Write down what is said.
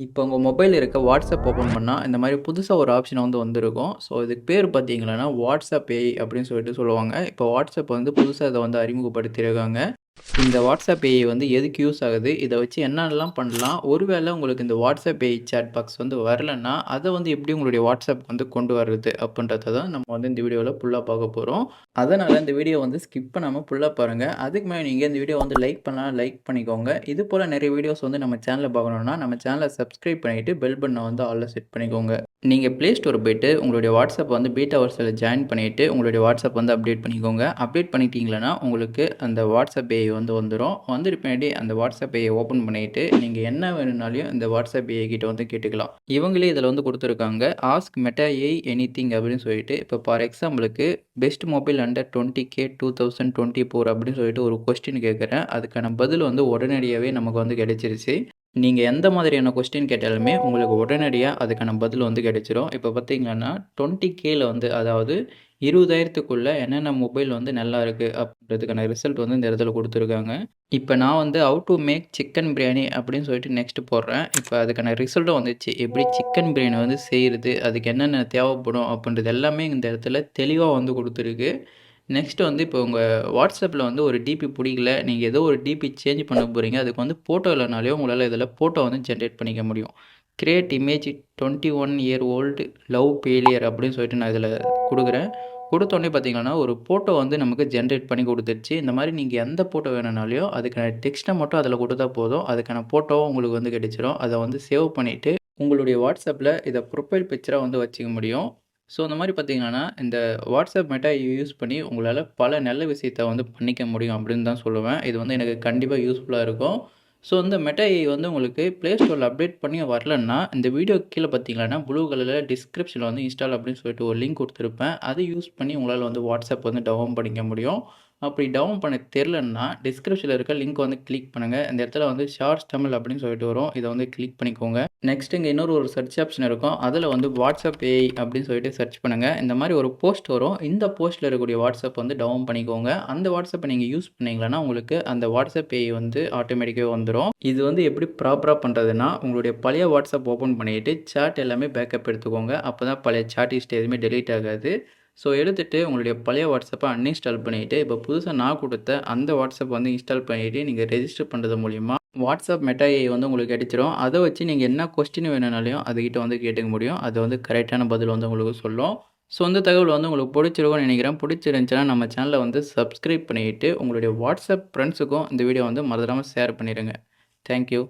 இப்போ உங்கள் மொபைல் இருக்க வாட்ஸ்அப் ஓப்பன் பண்ணால் இந்த மாதிரி புதுசாக ஒரு ஆப்ஷன் வந்து வந்திருக்கும். ஸோ இதுக்கு பேர் பார்த்தீங்கன்னா வாட்ஸ்அப் ஏஐ அப்படின்னு சொல்லிட்டு சொல்லுவாங்க. இப்போ வாட்ஸ்அப் வந்து புதுசாக இதை வந்து அறிமுகப்படுத்தியிருக்காங்க. இந்த வாட்ஸ்அப் ஏஐ வந்து எதுக்கு யூஸ் ஆகுது? இதை வச்சு என்னென்னலாம் பண்ணலாம்? ஒருவேளை உங்களுக்கு இந்த வாட்ஸ்அப் ஏஐ சேட் பாக்ஸ் வந்து வரலன்னா அதை வந்து எப்படி உங்களுடைய வாட்ஸ்அப் வந்து கொண்டு வர்றது அப்படின்றத தான் நம்ம வந்து இந்த வீடியோவில் ஃபுல்லாக பார்க்க போகிறோம் அதனால் இந்த வீடியோ வந்து ஸ்கிப் பண்ணாமல் ஃபுல்லாக பாருங்கள் அதுக்கு மேலே நீங்கள் இந்த வீடியோ வந்து லைக் பண்ணலாம் லைக் பண்ணிக்கோங்க. இது போல் நிறைய வீடியோஸ் வந்து நம்ம சேனலில் பார்க்கணுன்னா நம்ம சேனலை சப்ஸ்கிரைப் பண்ணிவிட்டு பெல் பட்டனை வந்து ஆலில் செட் பண்ணிக்கோங்க. நீங்கள் ப்ளே ஸ்டோர் போய்ட்டு உங்களுடைய வாட்ஸ்அப் வந்து பீட்டா வர்ஸில் ஜாயின் பண்ணிவிட்டு உங்களுடைய வாட்ஸ்அப் வந்து அப்டேட் பண்ணிக்கோங்க. அப்டேட் பண்ணிட்டீங்களன்னா உங்களுக்கு அந்த வாட்ஸ்அப் ஏஐ வந்து வந்துடும் வந்துட்டு பின்னாடி அந்த வாட்ஸ்அப் ஏஐ ஓப்பன் பண்ணிவிட்டு நீங்கள் என்ன வேணும்னாலையும் இந்த வாட்ஸ்அப் ஏஐ கிட்ட வந்து கேட்டுக்கலாம். இவங்களே இதில் வந்து கொடுத்துருக்காங்க. Ask Meta AI any thing அப்படின்னு சொல்லிட்டு இப்போ ஃபார் எக்ஸாம்பிளுக்கு best mobile under twenty K two thousand twenty four அப்படின்னு சொல்லிட்டு ஒரு கொஸ்டின் கேட்குறேன். அதுக்கான பதில் வந்து உடனடியாகவே நமக்கு வந்து கிடைச்சிருச்சு. நீங்கள் எந்த மாதிரியான கொஸ்டின் கேட்டாலுமே உங்களுக்கு உடனடியாக அதுக்கான பதில் வந்து கிடைச்சிரும். இப்போ பார்த்தீங்கன்னா டுவெண்ட்டி கேல வந்து அதாவது இருபதாயிரத்துக்குள்ளே என்னென்ன மொபைல் வந்து நல்லா இருக்குது அப்படின்றதுக்கான ரிசல்ட் வந்து இந்த இடத்துல கொடுத்துருக்காங்க. இப்போ நான் வந்து how to make chicken biryani அப்படின்னு சொல்லிட்டு நெக்ஸ்ட் போடுறேன். இப்போ அதுக்கான ரிசல்ட்டும் வந்துச்சு. எப்படி சிக்கன் பிரியாணி வந்து செய்கிறது அதுக்கு என்னென்ன தேவைப்படும் அப்படின்றது எல்லாமே இந்த இடத்துல தெளிவாக வந்து கொடுத்துருக்கு. நெக்ஸ்ட் வந்து இப்போ உங்கள் வாட்ஸ்அப்பில் வந்து ஒரு டிபி பிடிக்கல நீங்கள் ஏதோ ஒரு டிபி சேஞ்ச் பண்ண போகிறீங்க அதுக்கு வந்து ஃபோட்டோ இல்லைனாலே உங்களால் இதில் ஃபோட்டோ வந்து ஜென்ரேட் பண்ணிக்க முடியும். Create image twenty one year old love failure அப்படின்னு சொல்லிட்டு நான் இதில் கொடுக்குறேன். கொடுத்தோடனே பார்த்தீங்கன்னா ஒரு ஃபோட்டோ வந்து நமக்கு ஜென்ரேட் பண்ணி கொடுத்துருச்சு. இந்த மாதிரி நீங்கள் எந்த ஃபோட்டோ வேணுனாலையும் அதுக்கான டெக்ஸ்ட்டை மட்டும் அதில் கொடுத்தா போதும். அதுக்கான ஃபோட்டோவும் உங்களுக்கு வந்து கிடைச்சிரும். அதை வந்து சேவ் பண்ணிவிட்டு உங்களுடைய வாட்ஸ்அப்பில் இதை ப்ரொஃபைல் பிக்சராக வந்து வச்சுக்க முடியும். ஸோ இந்த மாதிரி பார்த்தீங்கன்னா இந்த வாட்ஸ்அப் மெட்டா யூஸ் பண்ணி உங்களால் பல நல்ல விஷயத்த வந்து பண்ணிக்க முடியும் அப்படின்னு தான் சொல்லுவேன். இது வந்து எனக்கு கண்டிப்பாக யூஸ்ஃபுல்லாக இருக்கும். ஸோ இந்த மெட்டா வந்து உங்களுக்கு ப்ளே ஸ்டோரில் அப்டேட் பண்ணி வரலன்னா இந்த வீடியோ கீழே பார்த்தீங்கன்னா ப்ளூ கலரில் டிஸ்கிரிப்ஷனில் வந்து இன்ஸ்டால் அப்படின்னு சொல்லிட்டு ஒரு லிங்க் கொடுத்துருப்பேன். அதை யூஸ் பண்ணி உங்களால் வந்து வாட்ஸ்அப் வந்து டவுன் பண்ணிக்க முடியும். அப்படி டவுன் பண்ண தெரிலன்னா டிஸ்கிரிப்ஷனில் இருக்க லிங்க் வந்து கிளிக் பண்ணுங்கள் இந்த இடத்துல வந்து ஷார்ட்ஸ் தமிழ் அப்படின்னு சொல்லிட்டு வரும். இதை வந்து கிளிக் பண்ணிக்கோங்க. நெக்ஸ்ட் இங்கே இன்னொரு ஒரு சர்ச் ஆப்ஷன் இருக்கும். அதில் வந்து வாட்ஸ்அப் ஏஐ அப்படின்னு சொல்லிட்டு சர்ச் பண்ணுங்கள் இந்த மாதிரி ஒரு போஸ்ட் வரும். இந்த போஸ்ட்டில் இருக்கக்கூடிய வாட்ஸ்அப் வந்து டவுன் பண்ணிக்கோங்க. அந்த வாட்ஸ்அப்பை நீங்கள் யூஸ் பண்ணீங்களன்னா உங்களுக்கு அந்த வாட்ஸ்அப் ஏஐ வந்து ஆட்டோமேட்டிக்காக வந்துடும் இது வந்து எப்படி ப்ராப்பராக பண்ணுறதுன்னா உங்களுடைய பழைய வாட்ஸ்அப் ஓப்பன் பண்ணிவிட்டு சாட் எல்லாமே பேக்கப் எடுத்துக்கோங்க. அப்போ தான் பழைய சாட் ஹிஸ்ட் எதுவுமே டெலீட் ஆகாது. ஸோ எடுத்துகிட்டு உங்களுடைய பழைய வாட்ஸ்அப்பை அன்இன்ஸ்டால் பண்ணிவிட்டு இப்போ புதுசாக நான் கொடுத்த அந்த வாட்ஸ்அப் வந்து இன்ஸ்டால் பண்ணிவிட்டு நீங்கள் ரெஜிஸ்டர் பண்ணுறது மூலிமா வாட்ஸ்அப் மெட்டாயை வந்து உங்களுக்கு கிடைச்சிரும். அதை வச்சு நீங்கள் என்ன கொஸ்டின் வேணுனாலையும் அதுக்கிட்ட வந்து கேட்டுக்க முடியும். அது வந்து கரெக்டான பதில் வந்து உங்களுக்கு சொல்லும். ஸோ அந்த தகவல் வந்து உங்களுக்கு பிடிச்சிருக்கும்னு நினைக்கிறேன். பிடிச்சிருந்துச்சுன்னா நம்ம சேனலை வந்து சப்ஸ்கிரைப் பண்ணிவிட்டு உங்களுடைய வாட்ஸ்அப் ஃப்ரெண்ட்ஸுக்கும் இந்த வீடியோ வந்து மறந்துடாமல் ஷேர் பண்ணிடுங்க தேங்க்யூ